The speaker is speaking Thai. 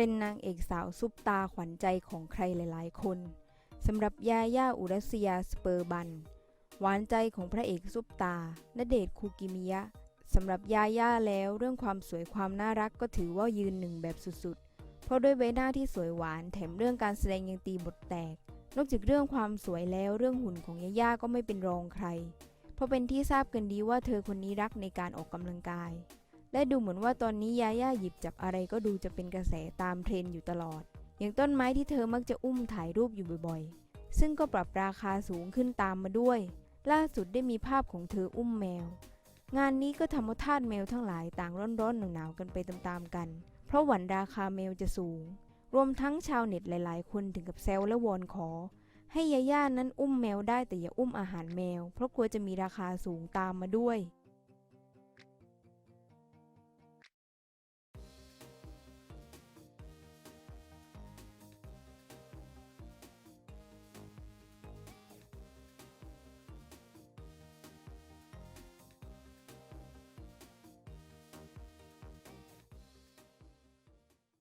เป็นนางเอกสาวซุปตาขวัญใจของใครหลายๆ คนสำหรับยาย่าอุรัสยาสเปอร์บัน หวานใจของพระเอกซุปตาณเดชคูกิมิยะสำหรับยาย่าแล้วเรื่องความสวยความน่ารักก็ถือว่ายืนหนึ่งแบบสุดๆ เพราะด้วยใบหน้าที่สวยหวานแถมเรื่องการแสดงยังตีบทแตก นอกจากเรื่องความสวยแล้วเรื่องหุ่นของยาย่าก็ไม่เป็นรองใคร เพราะเป็นที่ทราบกันดีว่าเธอคนนี้รักในการออกกำลังกาย และดูเหมือนว่าตอนนี้ยาย่าหยิบจับอะไรก็ดูจะเป็นกระแสตามเทรนอยู่ตลอด อย่างต้นไม้ที่เธอมักจะอุ้มถ่ายรูปอยู่บ่อยๆ ซึ่งก็ปรับราคาสูงขึ้นตามมาด้วย ล่าสุดได้มีภาพของเธออุ้มแมว งานนี้ก็ทำเอาทาสแมวทั้งหลายต่างร้อนๆหนาวๆกันไปตามๆกัน เพราะหวั่นราคาแมวจะสูง รวมทั้งชาวเน็ตหลายๆ คนถึงกับแซวและวอนขอ ให้ยาย่านั้นอุ้มแมวได้แต่อย่าอุ้มอาหารแมว เพราะกลัวจะมีราคาสูงตามมาด้วย